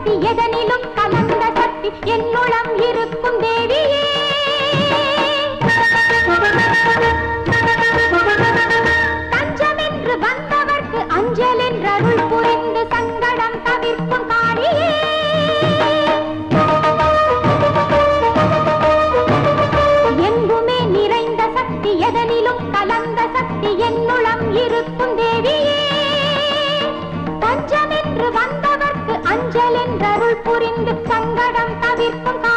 சக்தி எதனிலும் கலந்த சக்தி என்னுளம் இருக்கும் தேவியே. அருள் புரிந்து சங்கடம் தவிர்க்கும்